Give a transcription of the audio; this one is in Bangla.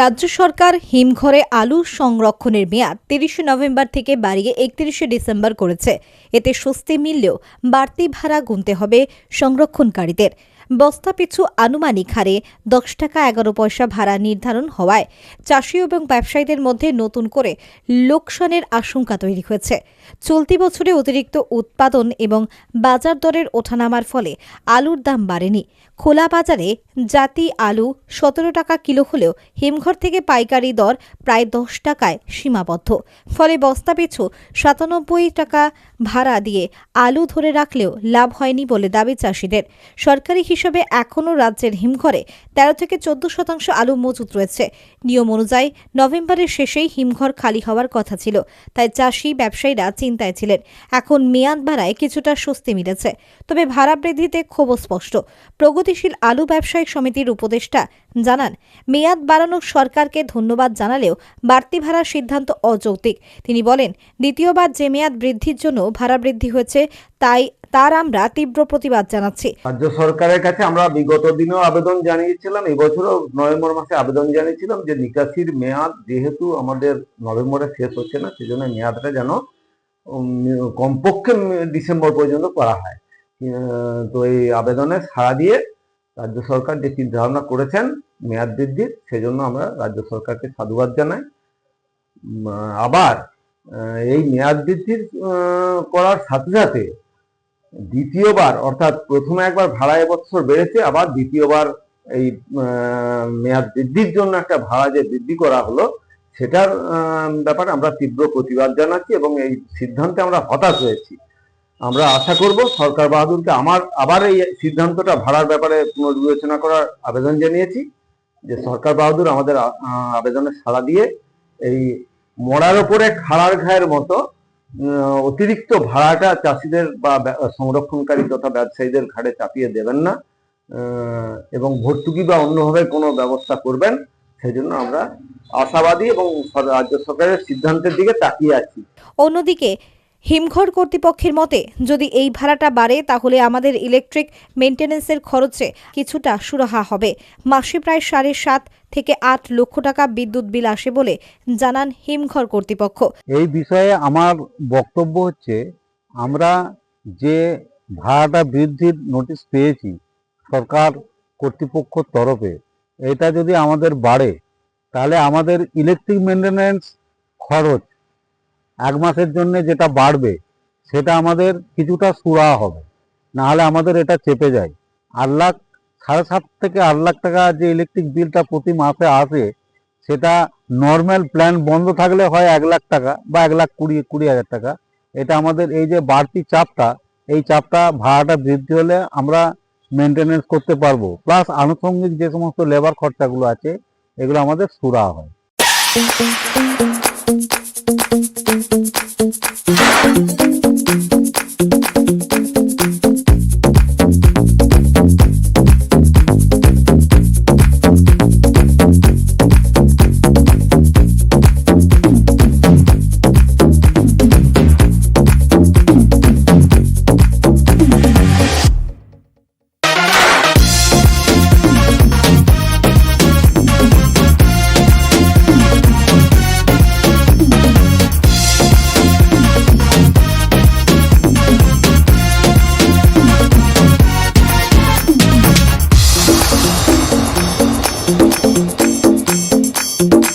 রাজ্য সরকার হিমঘরে আলু সংরক্ষণের মেয়াদ তিরিশে নভেম্বর থেকে বাড়িয়ে একত্রিশে ডিসেম্বর করেছে। এতে স্বস্তি মিললেও বাড়তি ভাড়া গুনতে হবে সংরক্ষণকারীদের। বস্তা পিছু আনুমানিক হারে দশ টাকা এগারো পয়সা ভাড়া নির্ধারণ হওয়ায় চাষি এবং ব্যবসায়ীদের মধ্যে নতুন করে লোকসানের আশঙ্কা তৈরি হয়েছে। চলতি বছরে অতিরিক্ত উৎপাদন এবং বাজার দরের ওঠানামার ফলে আলুর দাম বাড়েনি। খোলা বাজারে জাতি আলু সতেরো টাকা কিলো হলেও হিমঘর থেকে পাইকারি দর প্রায় দশ টাকায় সীমাবদ্ধ। ফলে বস্তা পিছু সাতানব্বই টাকা ভাড়া দিয়ে আলু ধরে রাখলেও লাভ হয়নি বলে দাবি চাষিদের। সরকারি হিসাবে এখনও রাজ্যের হিমঘরে তেরো থেকে চোদ্দ শতাংশ আলু মজুত রয়েছে। নিয়ম অনুযায়ী নভেম্বরের শেষেই হিমঘর খালি হওয়ার কথা ছিল, তাই চাষি ব্যবসায়ীরা চিন্তায় ছিলেন। এখন মেয়াদ বাড়ায় কিছুটা স্বস্তি মিলেছে। তবে ভাড়া বৃদ্ধিতে ক্ষোভ স্পষ্ট। প্রগতিশীল আলু ব্যবসায়িক সমিতির উপদেষ্টা জানান, মেয়াদ বাড়ানো সরকারকে ধন্যবাদ জানালেও বাড়তি ভাড়ার সিদ্ধান্ত অযৌক্তিক। তিনি বলেন, দ্বিতীয়বার যে মেয়াদ বৃদ্ধির জন্য ভাড়া বৃদ্ধি হয়েছে, তাই তার আমরা তীব্র প্রতিবাদ জানাচ্ছি। রাজ্য সরকারের কাছে আমরা বিগত দিনেও আবেদন জানিয়েছিলাম, এবছরও নভেম্বর মাসে আবেদন জানিয়েছিলাম যে নিকাশির মেয়াদ যেহেতু আমাদের নভেম্বরে শেষ হচ্ছে না, সেজন্য মেয়াদটা যেন কমপক্ষে ডিসেম্বর পর্যন্ত করা হয়। তো এই আবেদনে সাড়া দিয়ে রাজ্য সরকার যে চিন্তা ভাবনা করেছেন মেয়াদ বৃদ্ধির, সেজন্য আমরা রাজ্য সরকারকে সাধুবাদ জানাই। আবার এই মেয়াদ বৃদ্ধির করার সাথে সাথে দ্বিতীয়বার, অর্থাৎ প্রথমে একবার ভাড়া এবছর বেড়েছে, আবার দ্বিতীয়বার এই মেয়াদ বৃদ্ধির জন্য একটা ভাড়া যে বৃদ্ধি করা হলো, সেটার ব্যাপারে আমরা তীব্র প্রতিবাদ জানাচ্ছি এবং এই সিদ্ধান্তে আমরা হতাশ হয়েছি। আমরা আশা করব সরকার বাহাদুরকে আমার, আবার এই সিদ্ধান্তটা ভাড়ার ব্যাপারে পুনর্বিবেচনা করার আবেদন জানিয়েছি, যে সরকার বাহাদুর আমাদের আবেদনে সাড়া দিয়ে এই মরার ওপরে খাড়ার ঘায়ের মতো অতিরিক্ত ভাড়াটা চাষিদের বা সংরক্ষণকারী তথা ব্যবসায়ীদের ঘাড়ে চাপিয়ে দেবেন না এবং ভর্তুকি বা অন্যভাবে কোনো ব্যবস্থা করবেন, সেই জন্য আমরা আশাবাদী এবং রাজ্য সরকারের সিদ্ধান্তের দিকে তাকিয়ে আছি। অন্যদিকে হিমঘর কর্তৃপক্ষের মতে, যদি এই ভাড়াটা বাড়ে, তাহলে আমাদের ইলেকট্রিক মেনটেন্যান্সের খরচে কিছুটা সুরাহা হবে। মাসে প্রায় সাড়ে সাত থেকে আট লক্ষ টাকা বিদ্যুৎ বিল আসে বলে জানান হিমঘর কর্তৃপক্ষ। এই বিষয়ে আমার বক্তব্য হচ্ছে, আমরা যে ভাড়াটা বৃদ্ধির নোটিশ পেয়েছি সরকার কর্তৃপক্ষর তরফে, এটা যদি আমাদের বাড়ে, তাহলে আমাদের ইলেকট্রিক মেনটেন্যান্স খরচ এক মাসের জন্য যেটা বাড়বে, সেটা আমাদের কিছুটা সুরা হবে। নাহলে আমাদের এটা চেপে যায়। আট লাখ, সাড়ে সাত থেকে আট লাখ টাকা যে ইলেকট্রিক বিলটা প্রতি মাসে আসে, সেটা নর্মাল প্ল্যান বন্ধ থাকলে হয় এক লাখ টাকা বা এক লাখ কুড়ি কুড়ি হাজার টাকা। এটা আমাদের এই যে বাড়তি চাপটা, এই চাপটা ভাড়াটা বৃদ্ধি হলে আমরা মেনটেনেন্স করতে পারব। প্লাস আনুষঙ্গিক যে সমস্ত লেবার খরচাগুলো আছে, এগুলো আমাদের সুরা হয়। thank you Thank you.